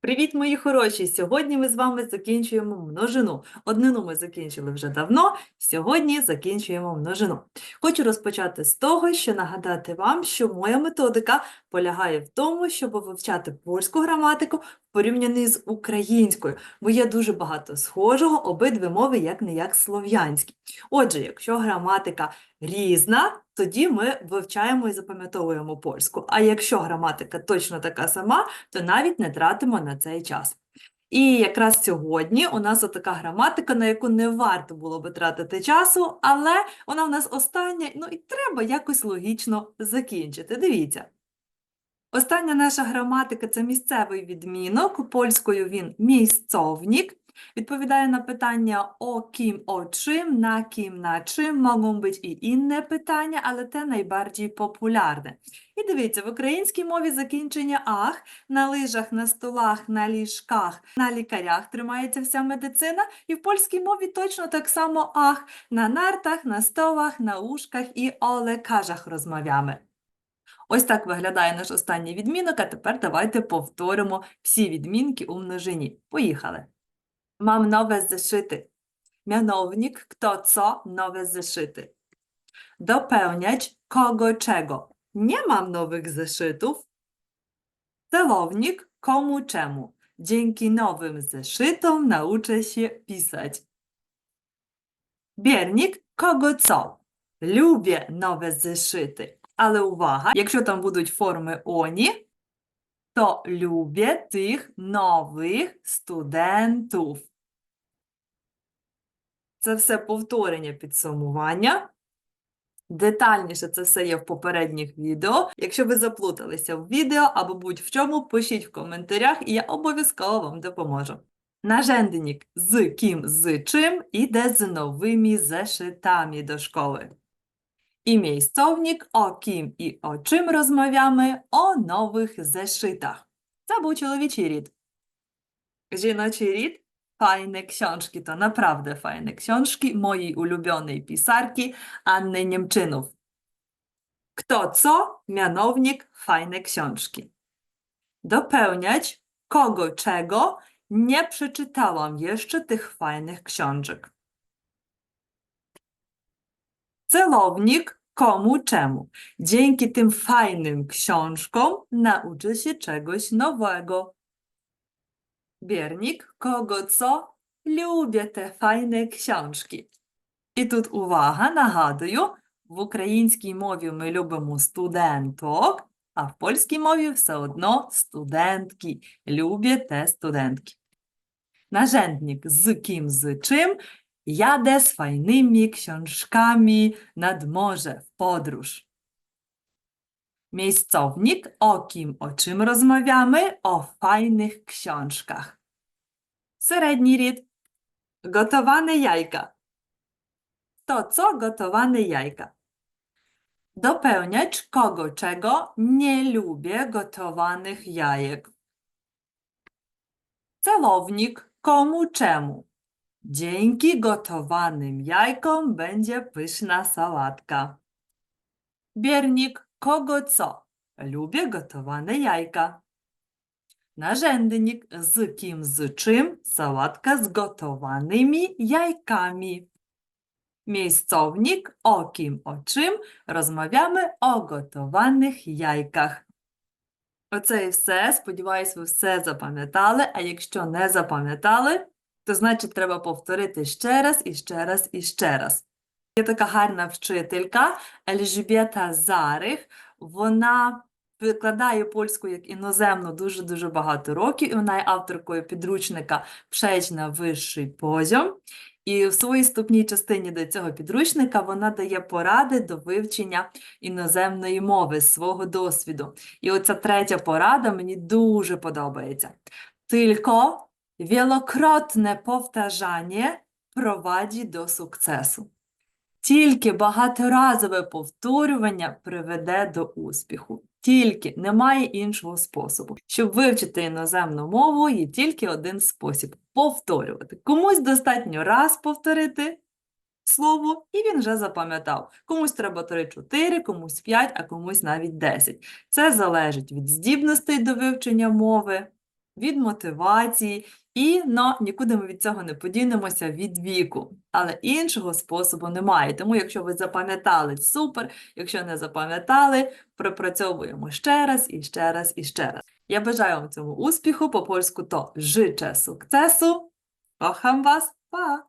Привіт, мої хороші! Сьогодні ми з вами закінчуємо множину. Однину ми закінчили вже давно, сьогодні закінчуємо множину. Хочу розпочати з того, що нагадати вам, що моя методика полягає в тому, щоб вивчати польську граматику в порівнянні з українською, бо є дуже багато схожого, обидві мови як не як слов'янські. Отже, якщо граматика різна, тоді ми вивчаємо і запам'ятовуємо польську. А якщо граматика точно така сама, то навіть не тратимо на цей час. І якраз сьогодні у нас така граматика, на яку не варто було би тратити часу, але вона в нас остання, ну і треба якось логічно закінчити. Дивіться. Остання наша граматика це місцевий відмінок. Польською він місцовник. Відповідає на питання о ким, о чим, на ким, на чим. Mogą być і інне питання, але те найбарdziej популярне. І дивіться, в українській мові закінчення ах на лижах, на столах, на ліжках, на лікарях тримається вся медицина, і в польській мові точно так само ах на нартах, на столах, на ушках і о лекарзах розмовляємо. Ось так виглядає наш останній відмінок, а тепер давайте повторимо всі відмінки у множині. Поїхали. Mam nowe zeszyty. Mianownik kto co nowe zeszyty. Dopełniać kogo czego. Nie mam nowych zeszytów. Celownik komu czemu. Dzięki nowym zeszytom nauczę się pisać. Biernik kogo co. Lubię nowe zeszyty. Ale uwaga, якщо там будуть форми оні, то lubię tych нових студентів. Це все повторення підсумування. Детальніше це все є в попередніх відео. Якщо ви заплуталися в відео або будь-в чому, пишіть в коментарях, і я обов'язково вам допоможу. Нажендник з ким, з чим іде з новими зешитами до школи. i miejscownik, o kim i o czym rozmawiamy, o nowych zeszytach. To był Cielowieczy Rit. Zienoczy Rit fajne książki, to naprawdę fajne książki mojej ulubionej pisarki Anny Niemczynów. Kto co, mianownik fajne książki. Dopełniać kogo czego, nie przeczytałam jeszcze tych fajnych książek. Celownik komu czemu? Dzięki tym fajnym książkom nauczy się czegoś nowego. Biernik, kogo co? Lubię te fajne książki. І тут увага, нагадую, в українській мові ми любимо студенток, а в польській мові все одно студентки. Люблю те студентки. Narzędnik z kim, z czym? Jadę z fajnymi książkami nad morze w podróż. Miejscownik o kim, o czym rozmawiamy? O fajnych książkach. Średni rytm. Gotowane jajka. To co gotowane jajka? Dopełniać kogo, czego nie lubię gotowanych jajek. Celownik komu, czemu? Dzięki gotowanym jajkom będzie pyszna sałatka. Biernik kogo co? Lubię gotowane jajka. Narzędnik z kim, z czym? Sałatka z gotowanymi jajkami. Miejscownik o kim, o czym? Розмовляємо о готованих яйках. Оце і все. Сподіваюсь, ви все запам'ятали. А якщо не запам'ятали, то значить треба повторити ще раз і ще раз і ще раз. Є така гарна вчителька Ельжбєта Зарих. Вона викладає польську як іноземну дуже-дуже багато років, і вона є авторкою підручника «Przejść на вищий позьом». І в своїй вступній частині до цього підручника вона дає поради до вивчення іноземної мови свого досвіду. І оця третя порада мені дуже подобається. Tylko wielokrotne powtarzanie prowadzi do sukcesu. Тільки багаторазове повторювання приведе до успіху. Тільки немає іншого способу. Щоб вивчити іноземну мову, є тільки один спосіб повторювати. Комусь достатньо раз повторити слово, і він вже запам'ятав. Комусь треба 3-4, комусь 5, а комусь навіть 10. Це залежить від здібностей до вивчення мови, від мотивації, і ну, нікуди ми від цього не подінемося від віку. Але іншого способу немає. Тому, якщо ви запам'ятали, супер. Якщо не запам'ятали, пропрацьовуємо ще раз і ще раз і ще раз. Я бажаю вам цьому успіху. По польську то жиче сукцесу. Кохам вас, Pa!